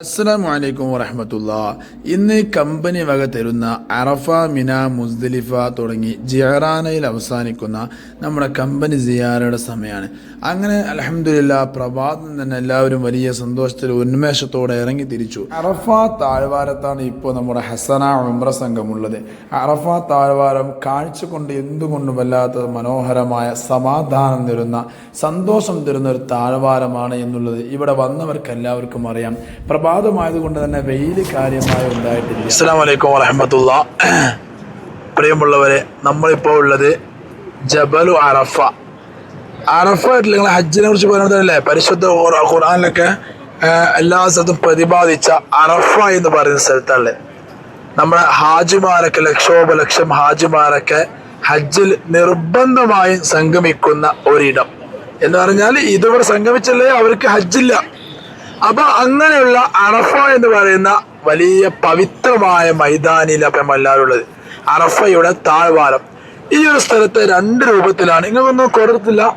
അസ്സലാമു അലൈക്കും വറഹമത്തുള്ള. ഇന്ന് കമ്പനി വക തരുന്ന അറഫ മിന മുസ്ദലിഫ തുടങ്ങി ജിഹറാനയിൽ അവസാനിക്കുന്ന നമ്മുടെ കമ്പനി സിയാറയുടെ സമയമാണ്. അങ്ങനെ അലഹമില്ല പ്രഭാതം തന്നെ എല്ലാവരും വലിയ സന്തോഷത്തിൽ ഉന്മേഷത്തോടെ ഇറങ്ങി തിരിച്ചു. അറഫ താഴ്വാരത്താണ് ഇപ്പോൾ നമ്മുടെ ഹസന ഉംറ സംഘമുള്ളത്. അറഫ താഴ്വാരം കാഴ്ച കൊണ്ട് എന്തുകൊണ്ടും വല്ലാത്ത മനോഹരമായ സമാധാനം തരുന്ന സന്തോഷം തരുന്ന ഒരു താഴ്വാരമാണ് എന്നുള്ളത് ഇവിടെ വന്നവർക്ക് എല്ലാവർക്കും അറിയാം പ്രഭാതമായതുകൊണ്ട് തന്നെ വെയിൽ കാര്യമായി ഉണ്ടായിട്ടില്ല. അസ്സാം വലൈക്കും വറഹമത്തുള്ള. പ്രിയമുള്ളവരെ നമ്മളിപ്പോൾ ഉള്ളത് ജബലു അറഫ. അറഫ ആയിട്ടില്ല നിങ്ങൾ ഹജ്ജിനെ കുറിച്ച് പറയുന്നതല്ലേ പരിശുദ്ധ ഖുർആാനിലൊക്കെ എല്ലാ സ്ഥലത്തും പ്രതിപാദിച്ച അറഫ എന്ന് പറയുന്ന സ്ഥലത്തല്ലേ നമ്മുടെ ഹാജിമാരൊക്കെ ലക്ഷോപലക്ഷം ഹാജിമാരൊക്കെ ഹജ്ജിൽ നിർബന്ധമായും സംഗമിക്കുന്ന ഒരിടം. എന്ന് പറഞ്ഞാൽ ഇതുവരെ സംഗമിച്ചല്ലേ? അവർക്ക് ഹജ്ജില്ല. അപ്പൊ അങ്ങനെയുള്ള അറഫ എന്ന് പറയുന്ന വലിയ പവിത്രമായ മൈതാനിയിൽ അപ്പം എല്ലാവരും ഉള്ളത്. അറഫയുടെ താഴ്വാരം. ഈ ഒരു സ്ഥലത്തെ രണ്ട് രൂപത്തിലാണ്. നിങ്ങൾക്കൊന്നും കൊടുത്തില്ല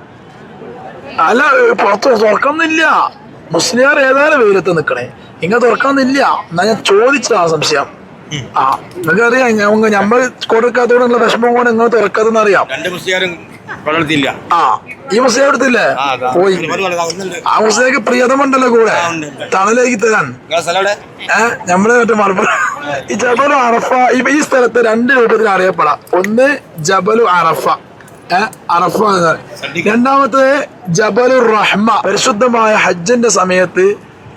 അല്ല പുറത്ത് തുറക്കുന്നില്ല. മുസ്ലിയാർ ഏതായാലും വെയിലത്ത് നിൽക്കണേ. ഇങ്ങനെ തുറക്കുന്നില്ല എന്നാ ഞാൻ ആ സംശയം. നിങ്ങൾക്കറിയാം നമ്മൾ കൊടുക്കാത്തോടുള്ള വിഷമം കൊണ്ട് നിങ്ങൾ തുറക്കാതെന്ന് അറിയാം. രണ്ട് മുസ്ലിയാരും വളർത്തിയില്ല. ആ ഈ മുസ്ലിം എടുത്തില്ലേ? പോയി. ആ മുസ്ലിക്ക് പ്രിയതമുണ്ടല്ലോ കൂടെ. തണലേക്ക് തരാൻ? ഏഹ് നമ്മൾ മറ്റേ മലപ്പുറം. ഈ ജബലു അറഫ ഇപ്പൊ ഈ സ്ഥലത്ത് രണ്ട് രൂപത്തിൽ അറിയപ്പെടാം. ഒന്ന് ജബലു അറഫ. അറഫ രണ്ടാമത്തെ ജബലു റഹ്മ പരിശുദ്ധമായ ഹജ്ജിന്റെ സമയത്ത്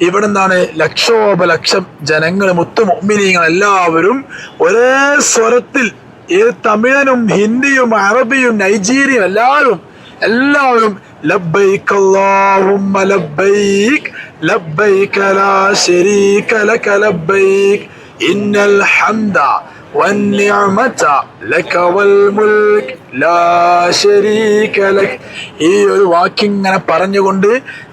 ഇവിടെ എന്താണ് ലക്ഷോപലക്ഷം ജനങ്ങൾ മുത്തുമൊമിനിയങ്ങൾ എല്ലാവരും ഒരേ സ്വരത്തിൽ ഏത് തമിഴനും ഹിന്ദിയും അറബിയും നൈജീരിയും എല്ലാവരും എല്ലാവരും അല്ലാഹുമ്മ ലബ്ബൈക് ലബ്ബൈക ലാ ശരീക ലക ലബ്ബൈക് ഇന്നൽ ഹംദ വന്നിഅമത ലക വൽ ലക് ഈ ഒരു വാക്കിങ്ങനെ പറഞ്ഞുകൊണ്ട്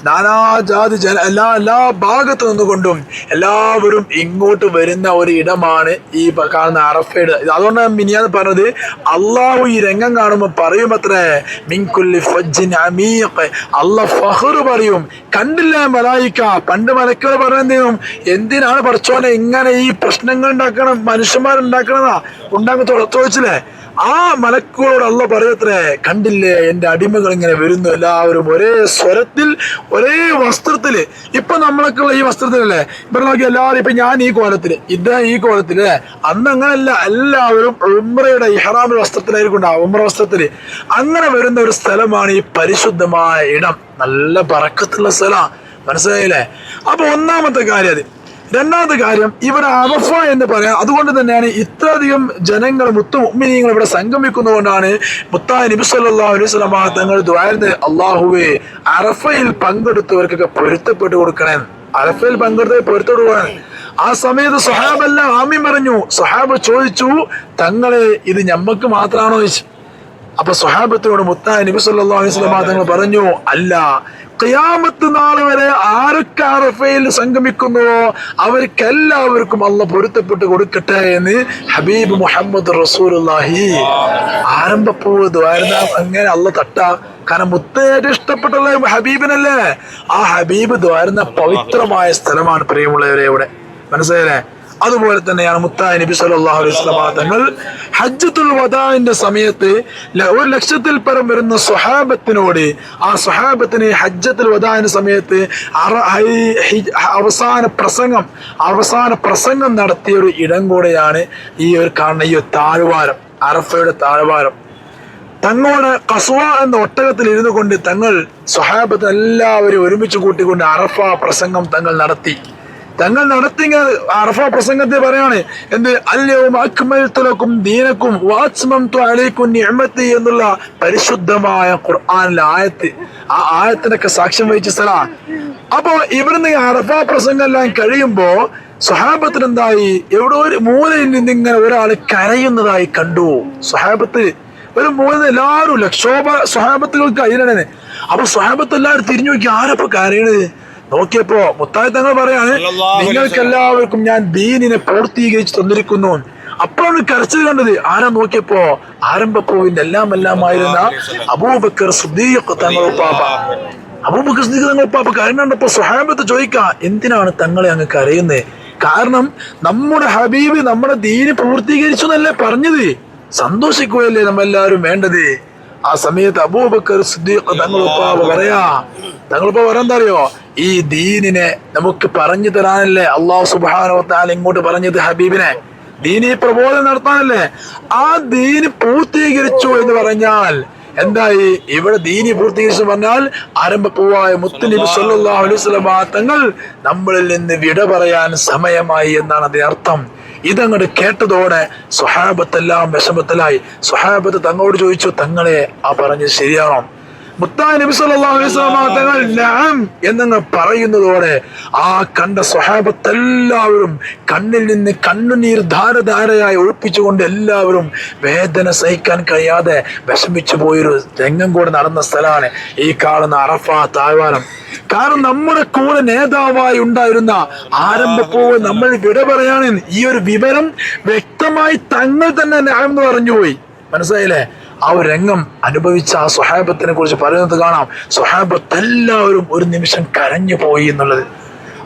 നാനാജാതി ജന എല്ലാ എല്ലാ ഭാഗത്തു നിന്നുകൊണ്ടും എല്ലാവരും ഇങ്ങോട്ട് വരുന്ന ഒരു ഇടമാണ് ഈ കാണുന്ന അറഫയുടെ അതുകൊണ്ട് മിനിയാന്ന് പറഞ്ഞത് അള്ളാഹു ഈ രംഗം കാണുമ്പോൾ പറയും അത്രേ മിൻകുല്ലി ഫജ്ജിൻ അമീഖ് അള്ളാഹ് ഫഹർ പറയും കണ്ടില്ല മലായിക്ക പണ്ട് മലക്കുകൾ പറയുന്നതും എന്തിനാണ് പറച്ചോനെ ഇങ്ങനെ ഈ പ്രശ്നങ്ങൾ ഉണ്ടാക്കണം മനുഷ്യന്മാരുണ്ടാക്കണതാ ഉണ്ടാക്കി ചോദിച്ചില്ലേ ആ മലക്കുകളോട് അല്ല പറയത്രേ കണ്ടില്ലേ? എന്റെ അടിമകൾ ഇങ്ങനെ വരുന്നു. എല്ലാവരും ഒരേ സ്വരത്തിൽ ഒരേ വസ്ത്രത്തിൽ ഇപ്പൊ നമ്മളൊക്കെ ഈ വസ്ത്രത്തിലല്ലേ? ഇപ്പൊ നോക്കി എല്ലാവരും ഇപ്പൊ ഞാൻ ഈ കോലത്തിൽ. ഇദ്ദേഹം ഈ കോലത്തിൽ അല്ലേ? അന്ന് അങ്ങനല്ല. എല്ലാവരും ഉമ്രയുടെ ഇഹ്റാമിന്റെ വസ്ത്രത്തിലായിരിക്കും ഉണ്ടാവും ഉമ്ര വസ്ത്രത്തിൽ. അങ്ങനെ വരുന്ന ഒരു സ്ഥലമാണ് ഈ പരിശുദ്ധമായ ഇടം. നല്ല പറക്കത്തുള്ള സ്ഥലമാണ്. മനസ്സിലായില്ലേ? അപ്പൊ ഒന്നാമത്തെ കാര്യം അത്. രണ്ടാമത്തെ കാര്യം ഇവർ അറഫ എന്ന് പറയാം. അതുകൊണ്ട് തന്നെയാണ് ഇത്രയധികം ജനങ്ങൾ മുത്തു മുഅ്മിനീങ്ങൾ ഇവിടെ സംഗമിക്കുന്നതുകൊണ്ടാണ് മുത്താ നബി സല്ലല്ലാഹു അലൈഹി തങ്ങൾ ദ്വാരന്ന് അള്ളാഹുവെ അറഫയിൽ പങ്കെടുത്തവർക്കൊക്കെ പൊരുത്തപ്പെട്ടു കൊടുക്കണേ. അറഫയിൽ പങ്കെടുത്ത് പൊരുത്തോട് കൊടുക്കണം. ആ സമയത്ത് സുഹാബെല്ലാം ആമി പറഞ്ഞു സുഹാബ് ചോദിച്ചു തങ്ങളെ ഇത് ഞമ്മക്ക് മാത്രമാണോ ചോദിച്ചു അപ്പൊ സ്വഹാബത്തിനോട് മുത്താ നബി സല്ലല്ലാഹു അലൈഹി തങ്ങൾ പറഞ്ഞു അല്ല ഖിയാമത്ത് നാൾ വരെ ആരൊക്കെ അറഫയിൽ സംഗമിക്കുന്നുവോ അവർക്ക് എല്ലാവർക്കും അള്ള പൊരുത്തപ്പെട്ട് കൊടുക്കട്ടെ എന്ന് ഹബീബ് മുഹമ്മദ് റസൂലുള്ളാഹി. ആരംഭപ്പൂവ് ദ്വാരന അങ്ങനെ അള്ള തട്ട. കാരണം മുത്ത ഏറ്റവും ഇഷ്ടപ്പെട്ടുള്ള ഹബീബിനല്ലേ? ആ ഹബീബ് ദ്വാരുന്ന പവിത്രമായ സ്ഥലമാണ് പ്രിയമുള്ളവരെ ഇവിടെ. മനസ്സിലായില്ലേ? അതുപോലെ തന്നെയാണ് മുത്തായ നബി സല്ലല്ലാഹു അലൈഹി സ്വലാ തങ്ങൾ ഹജ്ജത്തുൽ വദാഇന്റെ സമയത്ത് ഒരു ലക്ഷത്തിൽ പരം വരുന്ന സ്വഹാബത്തിനോട് ആ സ്വഹാബത്തിന് ഹജ്ജത്തുൽ വദാഇന്റെ സമയത്ത് അവസാന പ്രസംഗം അവസാന പ്രസംഗം നടത്തിയ ഒരു ഇടം കൂടെയാണ് ഈ ഒരു കാണുന്ന ഈ താഴ്വാരം അറഫയുടെ താഴ്വാരം. തങ്ങളോട് കസുവ എന്ന ഒട്ടകത്തിൽ ഇരുന്നു കൊണ്ട് തങ്ങൾ സ്വഹാബത്ത് എല്ലാവരും ഒരുമിച്ച് കൂട്ടിക്കൊണ്ട് അറഫ പ്രസംഗം തങ്ങൾ നടത്തി. തങ്ങൾ നടത്തിയ അറഫ പ്രസംഗത്തിൽ പറയാണ് എന്ത് അല്ലയോ അക്മൽ തുലക്കും ദീനക്കും വാത്സ്മം അലൈക്കും ഞമ്മത്തി എന്നുള്ള പരിശുദ്ധമായ ഖുർആാനിലെ ആയത്ത്. ആ ആയത്തിനൊക്കെ സാക്ഷ്യം വഹിച്ച സ്ഥല അപ്പോ ഇവിടുന്ന് അറഫ പ്രസംഗം എല്ലാം കഴിയുമ്പോ സ്വഹാബത്തിന് എന്തായി എവിടെ ഒരു മൂലയിൽ നിന്ന് ഇങ്ങനെ ഒരാൾ കരയുന്നതായി കണ്ടു. സ്വഹാബത്ത് ഒരു മൂന്ന് എല്ലാവരും ലക്ഷോഭ സ്വഹാബത്തുകൾക്ക് അതിനാണ് അപ്പൊ സ്വഹാബത്ത് എല്ലാവരും തിരിഞ്ഞു നോക്കി ആരപ്പൊ കരയണത്? നോക്കിയപ്പോ മുത്തായി തങ്ങൾ പറയാണ് നിങ്ങൾക്കെല്ലാവർക്കും നിങ്ങൾക്ക് എല്ലാവർക്കും ഞാൻ ദീനിനെ പൂർത്തീകരിച്ച് തന്നിരിക്കുന്നു. അപ്പോഴാണ് കരച്ചിൽ കണ്ടത്. ആരാ നോക്കിയപ്പോ? ആരംഭപ്പൂവിന്റെ എല്ലാം എല്ലാം ആയിരുന്ന അബൂബക്കർ സുദ്ദീഖ് തങ്ങൾ പാപ്പ അബൂബക്കർ സുദ്ദീഖ് തങ്ങൾ പാപ്പ കണ്ടപ്പോ സ്വഹാബത്ത് ചോദിക്കാ എന്തിനാണ് തങ്ങളെ അങ്ങ് കരയുന്നത് കാരണം നമ്മുടെ ഹബീബ് നമ്മുടെ ദീന് പൂർത്തീകരിച്ചു എന്നല്ലേ പറഞ്ഞത്. സന്തോഷിക്കുകയല്ലേ നമ്മെല്ലാവരും വേണ്ടത്? ആ സമയത്ത് അബൂബക്കർ സിദ്ദീഖ് തങ്ങൾ പാപ്പ പറയാ തങ്ങളിപ്പോ പറയാ അറിയോ ഈ ദീനിനെ നമുക്ക് പറഞ്ഞു തരാനല്ലേ അള്ളാഹു സുബാനോത്താൽ താൽ ഇങ്ങോട്ട് പറഞ്ഞത് ഹബീബിനെ? ദീനി പ്രബോധനം നടത്താനല്ലേ? ആ ദീന് പൂർത്തീകരിച്ചു എന്ന് പറഞ്ഞാൽ എന്തായി? ഇവിടെ ദീനി പൂർത്തീകരിച്ചു പറഞ്ഞാൽ ആരംഭപ്പൂവായ മുത്തലിബ് സല്ലാ അലൈഹി തങ്ങൾ നമ്മളിൽ നിന്ന് വിട പറയാൻ സമയമായി എന്നാണ് അതിന്റെ അർത്ഥം ഇതങ്ങോട്ട് കേട്ടതോടെ സ്വഹാബത്തെല്ലാം വിഷമത്തിലായി. സ്വഹാബത്ത് തങ്ങളോട് ചോദിച്ചു തങ്ങളെ ആ പറഞ്ഞത് ശരിയാണോ? നബി സല്ലല്ലാഹു അലൈഹി വസല്ലം തങ്ങൾ നഅം എന്നങ്ങ് പറയുന്നതോടെ ആ കണ്ട സ്വഹാബത്തെല്ലാവരും കണ്ണിൽ നിന്ന് കണ്ണുനീർ ധാരധാരയായി ഒഴിപ്പിച്ചുകൊണ്ട് എല്ലാവരും വേദന സഹിക്കാൻ കഴിയാതെ വിഷമിച്ചു പോയൊരു രംഗം കൂടെ നടന്ന സ്ഥലമാണ് ഈ കാണുന്ന അറഫാ താഴ്വാരം. കാരണം നമ്മുടെ കൂടെ നേതാവായി ഉണ്ടായിരുന്ന ആരംഭപ്പൂവ് നമ്മൾ വിട പറയാൻ ഈ ഒരു വിവരം വ്യക്തമായി തങ്ങൾ തന്നെ ന്യായം എന്ന് പറഞ്ഞുപോയി മനസ്സിലായില്ലേ? ആ ഒരു രംഗം അനുഭവിച്ച ആ സ്വഹാബത്തിനെ കുറിച്ച് പറയുന്നത് കാണാം. സ്വഹാബത്ത് എല്ലാവരും ഒരു നിമിഷം കരഞ്ഞു പോയി എന്നുള്ളത്.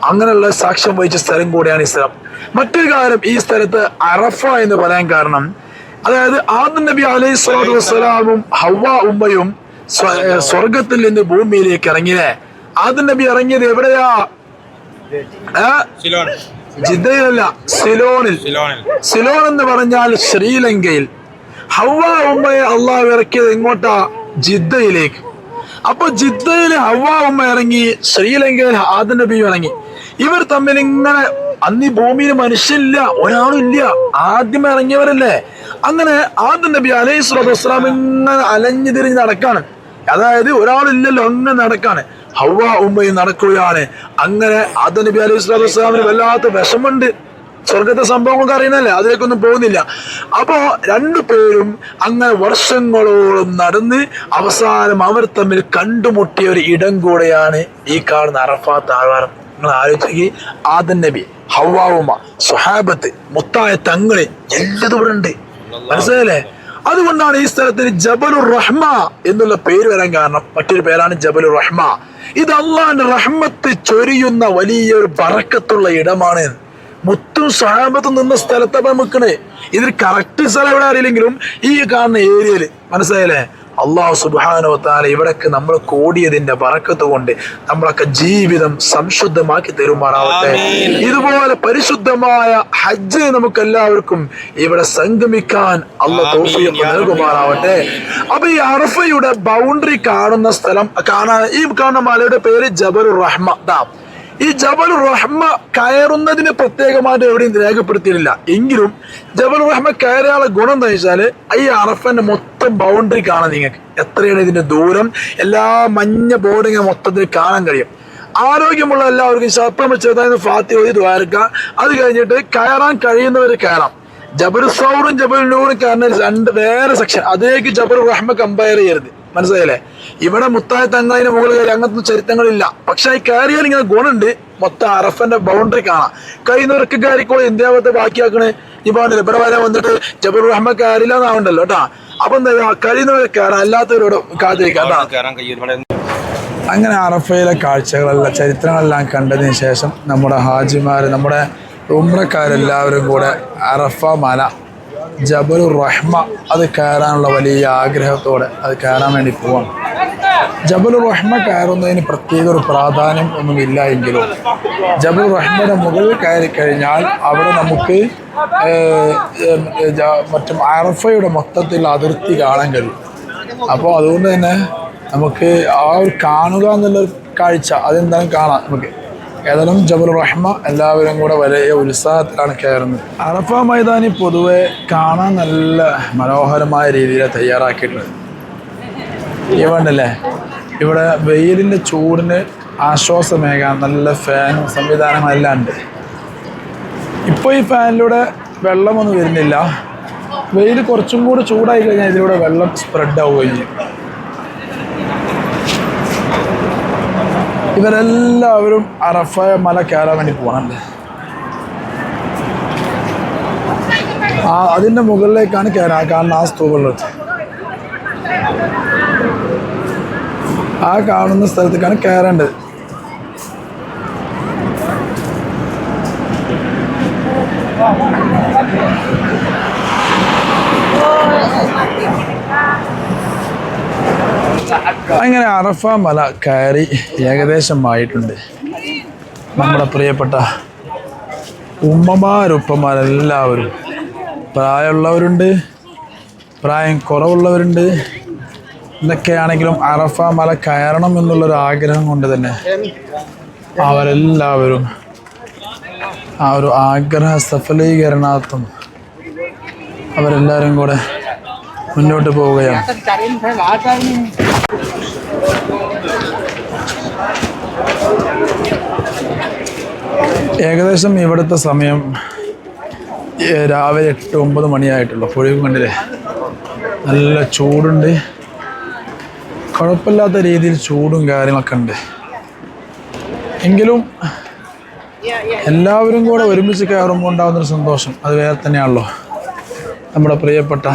അങ്ങനെയുള്ള സാക്ഷ്യം വഹിച്ച സ്ഥലം കൂടിയാണ് ഈ സ്ഥലം മറ്റൊരു കാര്യം ഈ സ്ഥലത്ത് അറഫ എന്ന് പറയാൻ കാരണം അതായത് ആദം നബി അലൈഹി സ്വലാത്തു വസ്സലാമും ഹവ്വ ഉമ്മയും സ്വ- സ്വർഗത്തിൽ നിന്ന് ഭൂമിയിലേക്ക് ഇറങ്ങിയേ. ആദം നബി ഇറങ്ങിയത് എവിടെയാ? ജിദ്ദയിലല്ല സിലോണിൽ. സിലോൺ എന്ന് പറഞ്ഞാൽ ശ്രീലങ്കയിൽ. ഹവ്വ ഉമ്മയെ അള്ളാഹു ഇറക്കിയത് എങ്ങോട്ടാ? ജിദ്ദയിലേക്ക്. അപ്പൊ ജിദ്ദയിൽ ഹവ ഉമ്മ ഇറങ്ങി ശ്രീലങ്കയിൽ ആദ നബി ഇറങ്ങി. ഇവർ തമ്മിൽ ഇങ്ങനെ അന്ന് ഈ ഭൂമിയിൽ മനുഷ്യനില്ല ഒരാളും ഇല്ല. ആദ്യം ഇറങ്ങിയവരല്ലേ? അങ്ങനെ ആദ്യം നബി അലൈഹി സ്വലാത്തു വസ്സലാം ഇങ്ങനെ അലഞ്ഞു തിരിഞ്ഞ് നടക്കാണ്. അതായത് ഒരാളില്ലല്ലോ അങ്ങനെ നടക്കാണ്. ഹവ ഉമ്മയും നടക്കുകയാണ്. അങ്ങനെ ആദ്യ നബി അലൈഹി സ്വലാത്തു വസ്സലാമിന് വല്ലാത്ത വിഷമുണ്ട് സ്വർഗത്തെ സംഭവങ്ങളൊക്കെ അറിയുന്നല്ലേ അതിലേക്കൊന്നും പോകുന്നില്ല. അപ്പോ രണ്ടു പേരും അങ്ങനെ വർഷങ്ങളോളം നടന്ന് അവസാനം അവർ തമ്മിൽ കണ്ടുമുട്ടിയ ഒരു ഇടം കൂടെയാണ് ഈ കാണുന്ന അറഫാ താഴ്വാരം നിങ്ങൾ ആലോചിക്കുക ആദൻ നബി ഹവാവുമ സുഹാബത്ത് മുത്തായ തങ്ങൾ എല്ലതും ഉണ്ട്. മനസ്സിലല്ലേ അതുകൊണ്ടാണ് ഈ സ്ഥലത്തിന് ജബലുർ റഹ്മ എന്നുള്ള പേര് വരാൻ കാരണം. മറ്റൊരു പേരാണ് ജബലുർ റഹ്മ. ഇത് അള്ളാന്റെ റഹ്മത്ത് ചൊരിയുന്ന വലിയൊരു ബറക്കത്തുള്ള ഇടമാണ് മുത്തും സഹാബത്തും നിന്ന സ്ഥലത്താണ് നിൽക്കണേ ഇതിൽ കറക്റ്റ് സ്ഥലം എവിടെ അറിയില്ലെങ്കിലും ഈ കാണുന്ന ഏരിയയിൽ മനസ്സിലായല്ലേ? അള്ളാഹു സുബാനോ താല ഇവിടൊക്കെ നമ്മൾ കോടിയതിന്റെ പറക്കത്ത് കൊണ്ട് നമ്മളൊക്കെ ജീവിതം സംശുദ്ധമാക്കി തരുമാറാവട്ടെ. ഇതുപോലെ പരിശുദ്ധമായ ഹജ്ജ് നമുക്ക് എല്ലാവർക്കും ഇവിടെ സംഗമിക്കാൻ അള്ള തോഫിയൊക്കെ നൽകുമാറാവട്ടെ. അപ്പൊ ഈ അറഫയുടെ ബൗണ്ടറി കാണുന്ന സ്ഥലം കാണാൻ ഈ കാണുന്ന മലയുടെ പേര് ജബറു റഹ്മ ദാ ഈ ജബൽ റഹ്മ കയറുന്നതിന് പ്രത്യേകമായിട്ട് എവിടെയും രേഖപ്പെടുത്തിയിട്ടില്ല. എങ്കിലും ജബൽ റഹ്മ കയറിയാളെ ഗുണം എന്താ വെച്ചാൽ ഈ അറഫന്റെ മൊത്തം ബൗണ്ടറി കാണാൻ നിങ്ങൾക്ക്. എത്രയാണ് ഇതിന്റെ ദൂരം? എല്ലാ മഞ്ഞ ബോർഡിങ് മൊത്തത്തിൽ കാണാൻ കഴിയും. ആരോഗ്യമുള്ള എല്ലാവർക്കും ശത്രം ചെറുതായി ഫാത്തി ഒരു ദ്വാരക്ക. അത് കഴിഞ്ഞിട്ട് കയറാൻ കഴിയുന്നവർ കയറാം. ജബൽ സൗറും ജബൽ നൂറും കാരണം രണ്ട് വേറെ സെക്ഷൻ അതിലേക്ക് ജബൽ റഹ്മ കമ്പയർ ചെയ്യരുത്. മനസ്സിലായില്ലേ? ഇവിടെ മുത്തായ തങ്ങളതിന് മുകളിൽ കയറി അങ്ങനത്തെ ചരിത്രങ്ങളില്ല. പക്ഷെ ഈ കയറിയാൽ ഇങ്ങനെ ഗുണമുണ്ട്. മൊത്തം അറഫന്റെ ബൗണ്ടറി കാണാം. കഴിയുന്നവർക്ക് കയറിക്കോളും ഇന്ത്യാവത്തെ ബാക്കിയാക്കണേ. പാടില്ല ഇവിടെ വരെ വന്നിട്ട് ജബർ റഹ്മ കയറില്ല എന്നാവണ്ടല്ലോ കേട്ടാ. അപ്പൊ എന്താ? കഴിയുന്നവരെ കയറാം അല്ലാത്തവരോട് കാത്തിരിക്കാം അങ്ങനെ അറഫയിലെ കാഴ്ചകളെല്ലാം ചരിത്രങ്ങളെല്ലാം കണ്ടതിന് ശേഷം നമ്മുടെ ഹാജിമാർ നമ്മുടെ ഉമ്രക്കാരെല്ലാവരും കൂടെ അറഫ മല ജബലുർ റഹ്മ അത് കയറാനുള്ള വലിയ ആഗ്രഹത്തോടെ അത് കയറാൻ വേണ്ടി പോവാം ജബലുർ റഹ്മ കയറുന്നതിന് പ്രത്യേക ഒരു പ്രാധാന്യം ഒന്നുമില്ല എങ്കിലും ജബലുർ റഹ്മയുടെ മുകളിൽ കയറി കഴിഞ്ഞാൽ അവിടെ നമുക്ക് മറ്റും അറഫയുടെ മൊത്തത്തിൽ അതിർത്തി കാണാൻ കഴിയും. അപ്പോൾ അതുകൊണ്ട് തന്നെ നമുക്ക് ആ ഒരു കാണുക എന്നുള്ളൊരു കാഴ്ച അതെന്താണ് കാണാം നമുക്ക്. ഏതായാലും ജബൽ റഹ്മ എല്ലാവരും കൂടെ വലിയ ഉത്സാഹത്തിലാണ് കയറുന്നത്. അറഫ മൈതാനി പൊതുവെ കാണാൻ നല്ല മനോഹരമായ രീതിയിൽ തയ്യാറാക്കിയിട്ടുണ്ട് ഇവണ്ടല്ലേ ഇവിടെ വെയിലിന്റെ ചൂടിന് ആശ്വാസമേകാൻ നല്ല ഫാനും സംവിധാനങ്ങളെല്ലാം ഉണ്ട്. ഇപ്പോൾ ഈ ഫാനിലൂടെ വെള്ളമൊന്നും വരുന്നില്ല. വെയിൽ കുറച്ചും കൂടി ചൂടായി കഴിഞ്ഞാൽ ഇതിലൂടെ വെള്ളം സ്പ്രെഡ് ആവുകയും ചെയ്യും. ഇവരെല്ലാവരും അറഫ മല കയറാൻ വേണ്ടി പോകണല്ലേ ആ അതിന്റെ മുകളിലേക്കാണ് കയറാൻ കാരണം ആ സ്തൂപുള്ളത്. ആ കാണുന്ന സ്ഥലത്തേക്കാണ് കയറേണ്ടത് അങ്ങനെ അറഫ മല കയറി ഏകദേശമായിട്ടുണ്ട്. നമ്മുടെ പ്രിയപ്പെട്ട ഉമ്മമാരുപ്പമാരെല്ലാവരും പ്രായമുള്ളവരുണ്ട് പ്രായം കുറവുള്ളവരുണ്ട്. എന്നൊക്കെയാണെങ്കിലും അറഫ മല കയറണം എന്നുള്ളൊരു ആഗ്രഹം കൊണ്ട് തന്നെ അവരെല്ലാവരും ആ ഒരു ആഗ്രഹ സഫലീകരണാർത്ഥം അവരെല്ലാവരും കൂടെ മുന്നോട്ട് പോവുകയാണ്. ഏകദേശം ഇവിടുത്തെ സമയം രാവിലെ എട്ട് ഒമ്പത് മണിയായിട്ടുള്ളൂ. പുഴയും കണ്ടില്ലേ? നല്ല ചൂടുണ്ട്. കുഴപ്പമില്ലാത്ത രീതിയിൽ ചൂടും കാര്യങ്ങളൊക്കെ ഉണ്ട്. എങ്കിലും എല്ലാവരും കൂടെ ഒരുമിച്ച് കയറുമ്പോൾ ഉണ്ടാകുന്നൊരു സന്തോഷം. അത് വേറെ തന്നെയാണല്ലോ. നമ്മുടെ പ്രിയപ്പെട്ട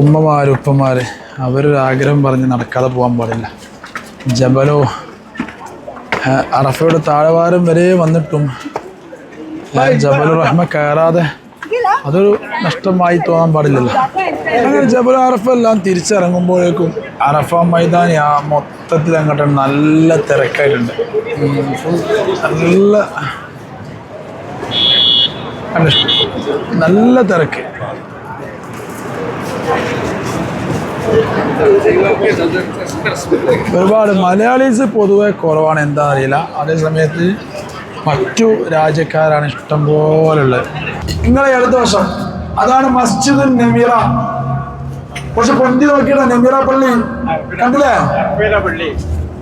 ഉമ്മമാർ ഉപ്പമാർ അവരൊരു ആഗ്രഹം പറഞ്ഞ് നടക്കാതെ പോകാൻ പാടില്ല. ജബലോ അറഫയുടെ താഴ്വാരം വരെ വന്നിട്ടും ജബലു റഹ്മ കയറാതെ അതൊരു നഷ്ടമായി തോന്നാൻ പാടില്ലല്ലോ. അങ്ങനെ ജബൽ അറഫ എല്ലാം തിരിച്ചിറങ്ങുമ്പോഴേക്കും അറഫ മൈതാനി ആ മൊത്തത്തിൽ അങ്ങോട്ട് നല്ല തിരക്കായിട്ടുണ്ട്. നല്ല നല്ല തിരക്ക്. ഒരുപാട് മലയാളീസ് പൊതുവെ കുറവാണ്. എന്താ അറിയില്ല അതേ സമയത്ത് മറ്റു രാജ്യക്കാരാണ് ഇഷ്ടം പോലുള്ളത് നിങ്ങളെ അടുത്ത വശം അതാണ് മസ്ജിദ് നമീറ. കുറച്ച് പൊന്തി നോക്കിയിട്ട് നമീറ പള്ളി. കണ്ടില്ലേ?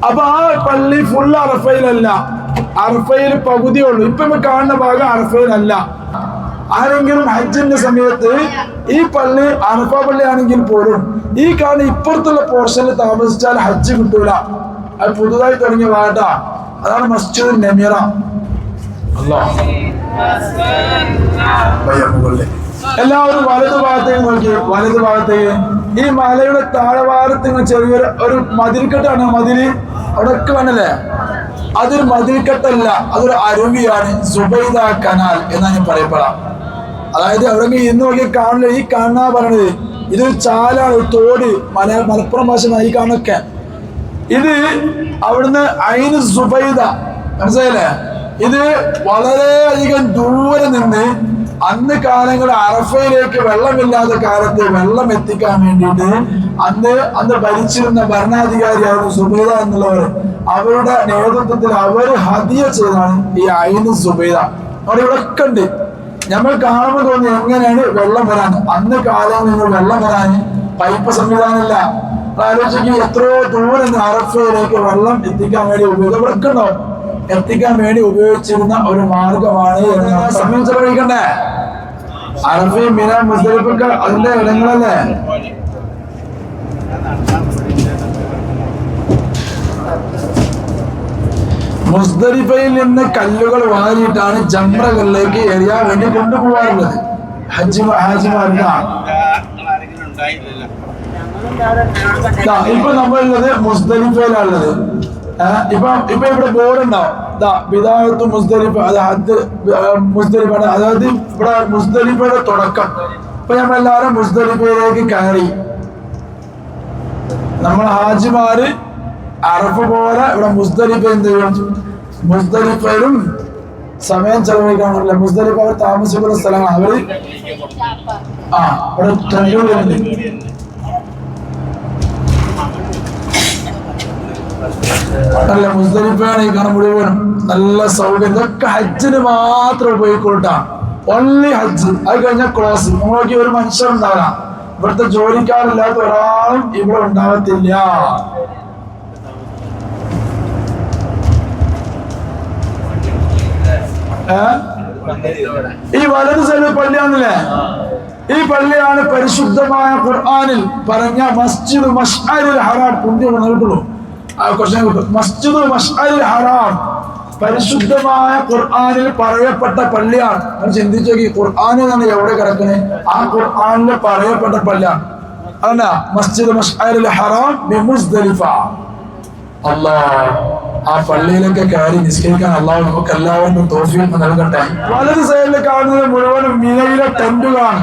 അപ്പൊ ആ പള്ളി ഫുൾ അറഫയിലല്ല. അറഫയിൽ പകുതിയേ ഉള്ളൂ. ഇപ്പൊ കാണുന്ന ഭാഗം അറഫയിലല്ല. ആരെങ്കിലും ഹജ്ജിന്റെ സമയത്ത് ഈ പള്ളി അറഫ പള്ളി ആണെങ്കിൽ പോലും ഈ കാണുന്ന ഇപ്പുറത്തുള്ള പോർഷനിൽ താമസിച്ചാൽ ഹജ്ജ് കിട്ടൂല. അത് പുതുതായി തുടങ്ങിയ വാട്ട അതാണ് മസ്ജിദ് നമീറ. എല്ലാവരും വലതു ഭാഗത്തേക്ക് നോക്കി വലതു ഭാഗത്തേക്ക്. ഈ മലയുടെ ഇങ്ങനെ ചെറിയൊരു ഒരു മതിൽക്കെട്ടാണ് മതിൽ. അവിടെ ഒക്കെ വേണല്ലേ അതൊരു മതിൽക്കെട്ടല്ല അതൊരു അരുവിയാണ് സുബൈദ കനാൽ എന്നാണ് ഞാൻ പറയപ്പെടാം. അതായത് അവിടെ ഇന്ന് നോക്കി കാണില്ല ഈ കാണാ പറയണത് ഇതൊരു ചാലാണ് ഒരു തോട് മല മലപ്പുറം ഭാഷ ഈ കാണൊക്കെ ഇത് അവിടുന്ന് ഐന് സുബൈദ. മനസ്സിലായില്ലേ? ഇത് വളരെയധികം ദൂരെ നിന്ന് അന്ന് കാലങ്ങളിൽ അറഫയിലേക്ക് വെള്ളമില്ലാത്ത കാലത്ത് വെള്ളം എത്തിക്കാൻ വേണ്ടിയിട്ട് അന്ന് അന്ന് ഭരിച്ചിരുന്ന ഭരണാധികാരിയായിരുന്നു സുബൈദ എന്നുള്ളവർ അവരുടെ നേതൃത്വത്തിൽ അവർ ഹതിയ ചെയ്താണ് ഈ ഐന് സുബൈദ. അവിടെ ഇവിടെ ഉണ്ട്. നമ്മൾ കാണുമ്പോൾ തോന്നി എങ്ങനെയാണ് വെള്ളം വരാൻ? അന്ന് കാലം നിങ്ങൾ വെള്ളം വരാൻ പൈപ്പ് സംവിധാനമില്ല. ആലോചിക്കും എത്രയോ ദൂരം അറഫയിലേക്ക് വെള്ളം എത്തിക്കാൻ വേണ്ടി ഉപയോഗപ്പെടുക്കണ്ടോ എത്തിക്കാൻ വേണ്ടി ഉപയോഗിച്ചിരുന്ന ഒരു മാർഗമാണ് സമയം ചെലവഴിക്കണ്ടേ? അറഫയും മിന മുസ്ലിഫൊക്കെ അതിന്റെ ഇടങ്ങളല്ലേ? മുസ്ദലിഫയിൽ നിന്ന് കല്ലുകൾ വാരിയിട്ടാണ് ജംറകളിലേക്ക് എറിയാൻ വേണ്ടി കൊണ്ടുപോകാറുള്ളത്. ഹജ്ജ് ഹാജിമാരുടെ ദാ, ഇപ്പൊ നമ്മളുള്ളത് മുസ്ദലിഫയിലുള്ളത് ഇപ്പൊ ഇപ്പൊ ഇവിടെ ബോർഡ് ഉണ്ടാവും ദാ ബിദായത്ത് മുസ്ദലിഫ അത് ഹജ്ജ് മുസ്ദലിഫയുടെ അതായത് ഇവിടെ മുസ്ദലിഫയുടെ തുടക്കം. ഇപ്പൊ നമ്മളെല്ലാരും മുസ്ദലിഫയിലേക്ക് കയറി. നമ്മൾ ഹാജിമാര് അറഫ് പോലെ ഇവിടെ മുസ്തലിഫ് എന്ത് ചെയ്യണം? മുസ്തലിഫയിലും സമയം ചെലവഴിക്കാനുള്ള മുസ്തലിഫ് അവർ താമസിക്കുന്ന സ്ഥലങ്ങളാണ്. അവർ ആ ഇവിടെ ടെന്റുകളുണ്ട് നല്ല മുസ്തലിഫാണ് ഈ കാണാൻ മുഴുവനും. നല്ല സൗകര്യം. ഇതൊക്കെ ഹജ്ജിന് മാത്രം ഉപയോഗിക്കൊള്ളട്ടാ. ഓൺലി ഹജ്ജ്. അത് കഴിഞ്ഞാൽ ക്ലോസ്. നോക്കി ഒരു മനുഷ്യൻ ഉണ്ടാവില്ല ഇവിടുത്തെ ജോലിക്കാരില്ലാത്ത ഒരാളും ഇവിടെ ഉണ്ടാവത്തില്ല ഈ വലത് സൈഡ് പള്ളിയാണല്ലേ? ഈ പള്ളിയാണ് പരിശുദ്ധമായ ഖുർആനിൽ പറഞ്ഞ മസ്ജിദ് മഷ്അരിൽ ഹറാം. പുണ്യം കിട്ടുള്ളൂ. ക്വസ്റ്റ്യൻ കിട്ടും മസ്ജിദ് മഷ്അരിൽ പരിശുദ്ധമായ ഖുർആനിൽ പറയപ്പെട്ട പള്ളിയാണ്. നമ്മൾ ചിന്തിച്ചു നോക്കി ഖുർആനിൽ നിന്നാണ് എവിടെ കിടക്കുന്നത് ആ ഖുർആനിൽ പറയപ്പെട്ട പള്ളിയാണ്. അതല്ല മസ്ജിദ് മഷ്അരിൽ ഹറാം അല്ലാ ആ പള്ളിയിലൊക്കെ കയറി നിശ്ചയിക്കാൻ അള്ളാഹു നമുക്ക് എല്ലാവർക്കും തോഫിയൊക്കെ നൽകട്ടെ. വലത് സൈഡിൽ കാണുന്നത് മുഴുവനും മിനയിലെ ടെന്റുകളാണ്.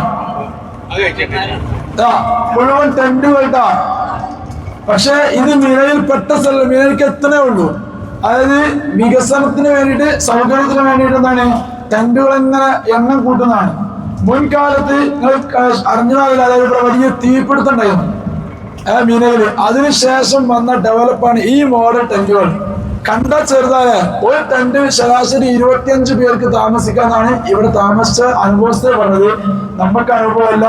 ദാ, മുഴുവൻ ടെന്റുകൾട്ടാ പക്ഷെ ഇത് മിനയിൽ പെട്ട സ്ഥലം മിനയിലേക്ക് എത്തണേ ഉള്ളൂ? അതായത് വികസനത്തിന് വേണ്ടിയിട്ട് സൗകര്യത്തിന് വേണ്ടിയിട്ട് എന്താണ്? ടെന്റുകൾ എങ്ങനെ എണ്ണം കൂട്ടുന്നതാണ്. മുൻകാലത്ത് നിങ്ങൾ അറിഞ്ഞതാവില്ല അതായത് ഇവിടെ വലിയ തീപിടുത്തം ഉണ്ടായിരുന്നു. ആ മീനയിൽ അതിനുശേഷം വന്ന ഡെവലപ്പാണ് ഈ മോഡൽ ടെന്റുകൾ. കണ്ട ചെറുതായ ഒരു ടെന്റ് ശരാശരി ഇരുപത്തിയഞ്ച് പേർക്ക് താമസിക്കാന്നാണ് ഇവിടെ താമസിച്ച അനുഭവസ്ഥ പറഞ്ഞത്. നമുക്ക് അനുഭവമല്ല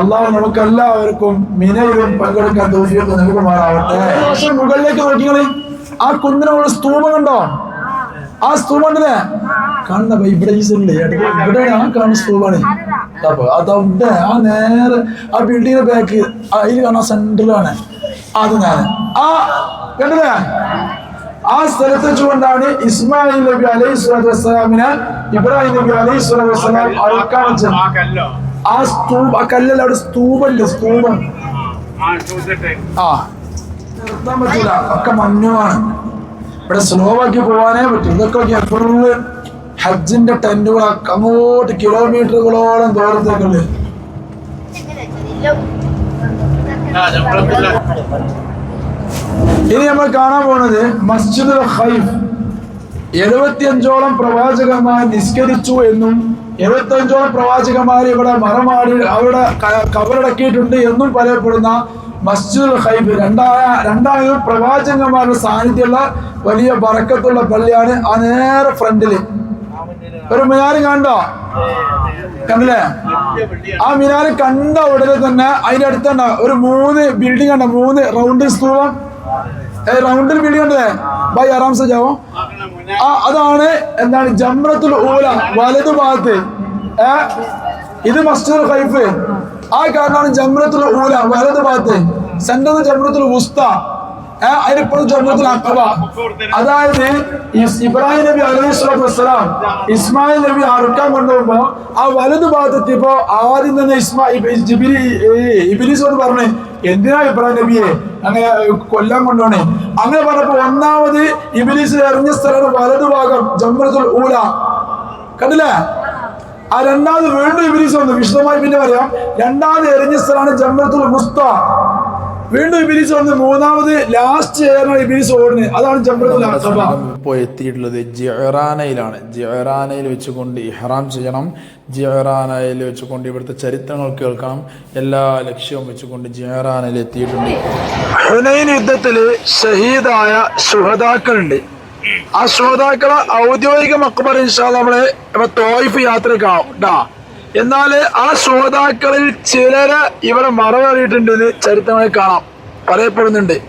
അള്ളാഹു നമുക്ക് എല്ലാവർക്കും മിനയിലും പങ്കെടുക്കാൻ തോഫിയൊക്കെ നൽകുമാറാവട്ടെ. പക്ഷെ മുകളിലേക്ക് നോക്കിയാൽ ആ കുന്നിന് ഒരു സ്തൂപം കണ്ടോ? ആ സ്തൂപം ഉണ്ടല്ലേ കാണുന്ന ഇവിടെ ഈ സൈഡിലെ ഇവിടെ ആ കാണുന്ന സ്തൂപാണ്. അപ്പൊ അതവിടെ ആ നേരെ ആ ബിൽഡിങ്ങിന്റെ ബാക്ക് അതിൽ കാണാൻ സെന്ററിലാണ് അത് ഞാൻ. ആ കണ്ടില്ലേ? ആ സ്ഥലത്ത് വെച്ചുകൊണ്ടാണ് ഇസ്മായിൽ നബി അലൈഹി സ്വലാത്തു വസ്സലാമിനെ ഇബ്രാഹിം നബി അലൈഹി സ്വലാത്തു വസ്സലാം അറുക്കാൻ വെച്ചത് ആ സ്തൂപ ആ കല്ലല്ല അവിടെ സ്തൂപല്ലേ സ്തൂപം. ആ നിർത്താൻ പറ്റൂല ഒക്കെ മഞ്ഞുമാണ്. ഇവിടെ സ്ലോ ആക്കി പോവാനേ പറ്റും. ഇതൊക്കെ ഫുള്ള് ഹജ്ജിന്റെ ടെന്റുകൾ അങ്ങോട്ട് കിലോമീറ്ററുകളോളം ദൂരത്തേക്കുണ്ട് ഇനി നമ്മൾ കാണാൻ പോകുന്നത് മസ്ജിദുൽ ഖൈഫ്. എഴുപത്തിയഞ്ചോളം പ്രവാചകന്മാർ നിസ്കരിച്ചു എന്നും എഴുപത്തിയഞ്ചോളം പ്രവാചകന്മാർ ഇവിടെ മറമാടി അവിടെ കവറടക്കിയിട്ടുണ്ട് എന്നും പറയപ്പെടുന്ന മസ്ജിദുൽ ഹൈബ് രണ്ടായ രണ്ടായിരം പ്രവാചകന്മാരുടെ സാന്നിധ്യമുള്ള വലിയ വറക്കത്തുള്ള പള്ളിയാണ് ആ നേരെ ഫ്രണ്ടിൽ. ഒരു മിനാർ കണ്ടോ? കണ്ടില്ലേ? ആ മിനാർ കണ്ട ഉടനെ തന്നെ അതിന്റെ അടുത്തുണ്ടാവും ഒരു മൂന്ന് ബിൽഡിംഗ് കണ്ട? മൂന്ന് റൗണ്ട് സ്തൂപം റൗണ്ടിൽ വീഡിയോ ഉണ്ടല്ലേ? ബൈ ആറാം സജാവോ? ആ അതാണ് എന്താണ് ജമ്രത്തുൽ ഊല വലതു ഭാഗത്ത്. ഇത് മസ്ജിദുൽ ഖൈഫ്. ആ കാരണമാണ് ജമ്രത്തുൽ ഊല വലതു ഭാഗത്ത്. സെന്റർ ജമ്രത്തുൽ ഉസ്ത. അതായത് ഇബ്രാഹിം നബി അലൈഹി സ്വലാത്തു വസ്സലാം ഇസ്മായിൽ നബി അറുക്കാൻ കൊണ്ടുപോകുമ്പോ ആ വലതു ഭാഗത്തെത്തിയപ്പോ ആദ്യം തന്നെ ഇസ്മാ ജിബിലി ഇബിലിസോട് പറഞ്ഞു എന്തിനാ ഇബ്രാഹിം നബിയെ അങ്ങനെ കൊല്ലാൻ കൊണ്ടുപോണേ അങ്ങനെ പറഞ്ഞപ്പോ ഒന്നാമത് ഇബിലിസ് എറിഞ്ഞ സ്ഥലം വലതു ഭാഗം ജംറത്തുൽ ഊല. കണ്ടില്ലേ? ആ രണ്ടാമത് വീണ്ടും ഇബിലിസ് വന്നു. വിശദമായി പിന്നെ പറയാം. രണ്ടാമത് എറിഞ്ഞ സ്ഥലമാണ് ജംറത്തുൽ മുസ്ത. വീണ്ടും ഇബിലിസ് വന്ന് മൂന്നാമത് ലാസ്റ്റ് ഇബിലിസ് ഓടുന്നത്? അതാണ് ജംറത്തുൽ ഇപ്പോൾ എത്തിയിട്ടുള്ളത് ജിറാനയിലാണ് ജിറാനയിൽ വെച്ചുകൊണ്ട് ഇഹ്റാം ചെയ്യണം. ജിറാനയിൽ വെച്ചുകൊണ്ട് ഇവിടുത്തെ ചരിത്രങ്ങൾ കേൾക്കണം. എല്ലാ ലക്ഷ്യവും വെച്ചുകൊണ്ട് ജിറാനയിൽ എത്തിയിട്ടുണ്ട്. ഹുനൈൻ യുദ്ധത്തിൽ ഷഹീദായ സുഹതാക്കളുണ്ട് ആ സുഹതാക്കളെ ഔദ്യോഗിക മക്ബർ ഇൻഷാൽ നമ്മൾ തോയ്ഫ് യാത്ര ട്ടാ എന്നാൽ ആ ശ്രോതാക്കളിൽ ചിലര് ഇവിടെ മറവേറിയിട്ടുണ്ടെന്ന് ചരിത്രമായി കാണാം. പറയപ്പെടുന്നുണ്ട്.